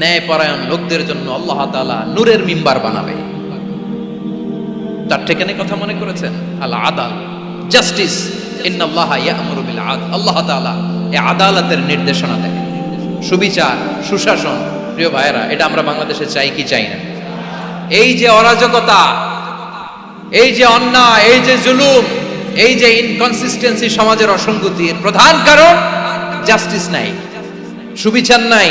ন্যায় পরায়ণ লোকদের জন্য আল্লাহ তাআলা নূরের মিম্বার বানাবে। তার ঠিকানে কথা মনে করেছেন? আল আদাল জাস্টিস, ইন্নাল্লাহ ইয়ামুরু বিল আদল আল্লাহ তাআলা এই আদালতের নির্দেশনা দেয় সুবিচার, সুশাসন, প্রিয় ভাইয়েরা, এটা আমরা বাংলাদেশে চাই কি চাই না? এই যে অরাজকতা, এই যে অন্যায়, এই যে জুলুম, এই যে ইনকনসিস্টেন্সি সমাজের অসঙ্গতির প্রধান কারণ জাস্টিস নাই, সুবিচার নাই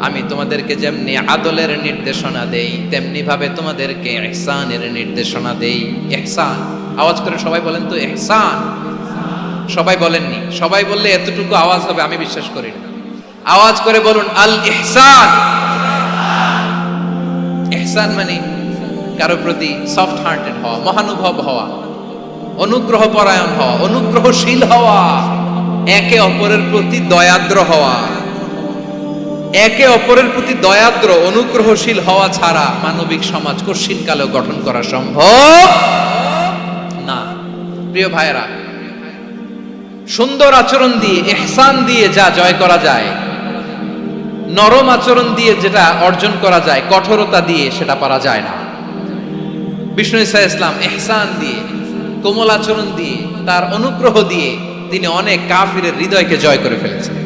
আমি তোমাদেরকে যেমনি আদলের নির্দেশনা দেই তেমনি ভাবে তোমাদেরকে ইহসানের নির্দেশনা দেই। এহসান। আওয়াজ করে সবাই বলেন তো, এহসান। সবাই বলেননি। সবাই বললে এতটুকু আওয়াজ হবে, আমি বিশ্বাস করি না। আওয়াজ করে বলুন, আল ইহসান। এহসান মানে কারও প্রতি সফট হার্টেড হওয়া, মহানুভব হওয়া, অনুগ্রহ পরায়ণ হওয়া, অনুগ্রহশীল হওয়া, একে অপরের প্রতি দয়াদ্র হওয়া। একে অপরের প্রতি দয়াদ্র, অনুগ্রহশীল হওয়া ছাড়া মানবিক সমাজ কশিন কালেও গঠন করা সম্ভব না। প্রিয় ভাইয়েরা, সুন্দর আচরণ দিয়ে, এহসান দিয়ে যা জয় করা যায়, নরম আচরণ দিয়ে যেটা অর্জন করা যায়, কঠোরতা দিয়ে সেটা পারা যায় না। বিষ্ণু ইসা ইসলাম এহসান দিয়ে, কোমল আচরণ দিয়ে, তার অনুগ্রহ দিয়ে তিনি অনেক কাফিরের হৃদয়কে জয় করে ফেলেছেন।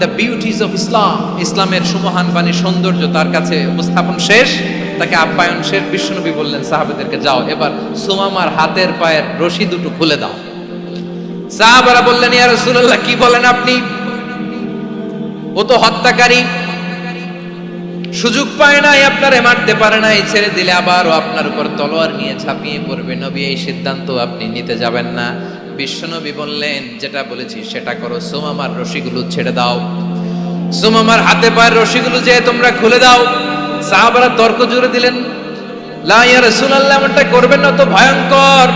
দ্য বিউটিজ অফ ইসলাম ইসলামের সুমহান বাণী সৌন্দর্য তার কাছে উপস্থাপন শেষ। তাকে আপ্যায়ন শেষ। বিশ্বনবী বললেন, সাহাবেদেরকে যাও, এবার সুমামার হাতের পায়ের রশি দুটো খুলে দাও। সাহাবারা বললেন, ইয়া রাসূলুল্লাহ, কি বলেন আপনি? ও তো হত্যাকারী। সুযোগ পায় নাই, আপনারে মারতে পারে নাই, ছেড়ে দিলে আবারও আপনার উপর তলোয়ার নিয়ে ছাপিয়ে পড়বে। নবী, এই সিদ্ধান্ত আপনি নিতে যাবেন না। বিশ্বনবী বললেন, যেটা বলেছি সেটা করো। সোমামার রশিগুলো ছেড়ে দাও। সোমামার হাতে পায়ের রশিগুলো যে তোমরা খুলে দাও। সাহাবারা তর্ক জুড়ে দিলেন, লা ইয়া রাসূলুল্লাহ, এমনটা করবেন না তো ভয়ঙ্কর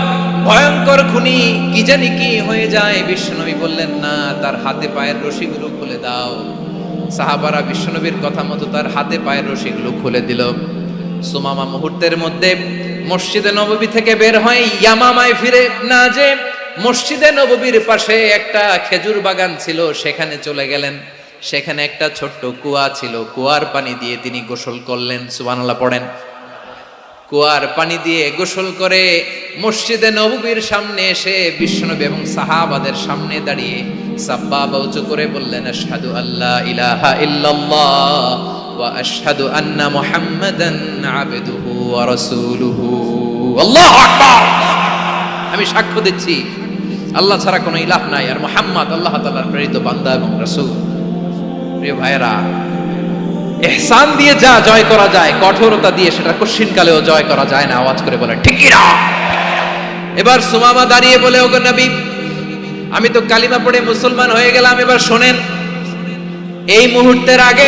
ভয়ঙ্কর খুনি, কি জানি কি হয়ে যায়। বিশ্বনবী বললেন, না, তার হাতে পায়ের রশিগুলো খুলে দাও। সাহাবারা বিশ্বনবীর কথা মতো তার হাতে পায়ের রশিগুলো খুলে দিল। সুমামা মুহূর্তের মধ্যে মসজিদে নববী থেকে বের হয় ইয়ামামায় ফিরে না যে মসজিদে নববীর পাশে একটা খেজুর বাগান ছিল, সেখানে চলে গেলেন। সেখানে একটা ছোট্ট কুয়া ছিল, কুয়ার পানি দিয়ে তিনি গোসল করলেন, সুবহানাল্লাহ পড়েন। কুয়ার পানি দিয়ে গোসল করে মসজিদে নববীর সামনে এসে বিশ্বনবী এবং সাহাবাদের সামনে দাঁড়িয়ে সাব্বা উঁচু করে বললেন, আশহাদু আল্লাহ ইলাহা ইল্লাল্লাহ ওয়া আন্না মুহাম্মাদান আবদুহু ওয়া রাসূলুহু। আল্লাহু আকবার! আমি সাক্ষ্য দিচ্ছি আল্লাহ ছাড়া কোনো ইলাহ নাই। আর মোহাম্মদ আল্লাহ তালার প্রেরিত বান্দা এবং রাসূল। প্রিয় ভাইয়েরা এহসান দিয়ে যা জয় করা যায়, কঠোরতা দিয়ে সেটা কশিনকালেও জয় করা যায় না। আওয়াজ করে বলে ঠিকই না এবার সুমামা দাঁড়িয়ে বলে, ওগো নবী, আমি তো কালিমা পড়ে মুসলমান হয়ে গেলাম। এবার শোনেন, এই মুহূর্তের আগে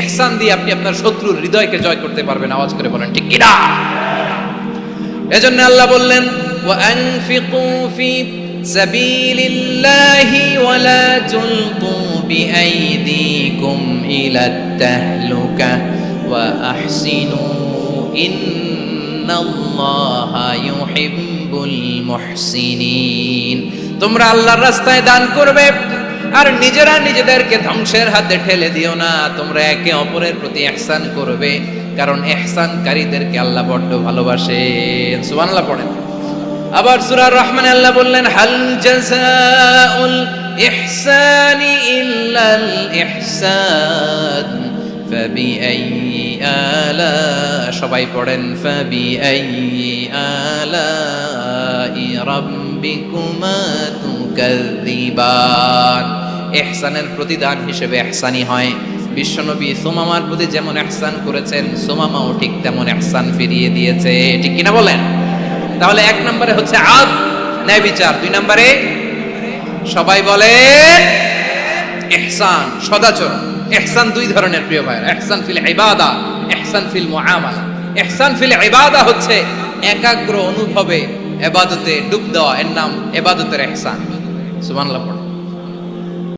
এহসান দিয়ে আপনি আপনার শত্রুর হৃদয়কে জয় করতে পারবেন, আওয়াজ করে বলেন, ঠিক কিনা? এজন্য আল্লাহ বললেন ও ওয়ানফিকু ফি সাবিলিল্লাহি ওয়ালা তুলকু বিআইদিকুম ইলা তাহলুকা ওয়া আহসিনু ইন্নাল্লাহা ইউহিব্বুল মুহসিনিন. তোমরা আল্লাহর রাস্তায় দান করবে আর নিজেরা নিজেদেরকে ধ্বংসের হাতে ঠেলে দিও না তোমরা একে অপরের প্রতি ইহসান করবে কারণ ইহসানকারীদেরকে আল্লাহ বড্ড ভালোবাসেন সুবহানাল্লাহ পড়েন আবার সূরা রহমানে আল্লাহ বললেন হাল জাযাউল ইহসানি ইল্লাল ইহসান فبأي آلاء সবাই পড়েন فبأي آلاء ربكما تكذبان ইহসানের প্রতিদান হিসেবে ইহসানি হয়। বিশ্বনবী সুমামার প্রতি যেমন ইহসান করেছেন, সুমামাও ঠিক তেমন ইহসান ফিরিয়ে দিয়েছে। ঠিক কিনা বলেন? তাহলে এক নম্বরে হচ্ছে আদ, ন্যায় বিচার। দুই নম্বরে সবাই বলে ইহসান সদাচরণ। ইহসান দুই ধরনের প্রিয় ভাই ইহসান ফিল ইবাদা ইহসান ফিল মুআমালা। ইহসান ফিল ইবাদা হচ্ছে একাগ্র অনুভবে এবাদতে ডুব দেওয়া। এর নাম এবাদতের ইহসান সুবহানাল্লাহ পড়েন।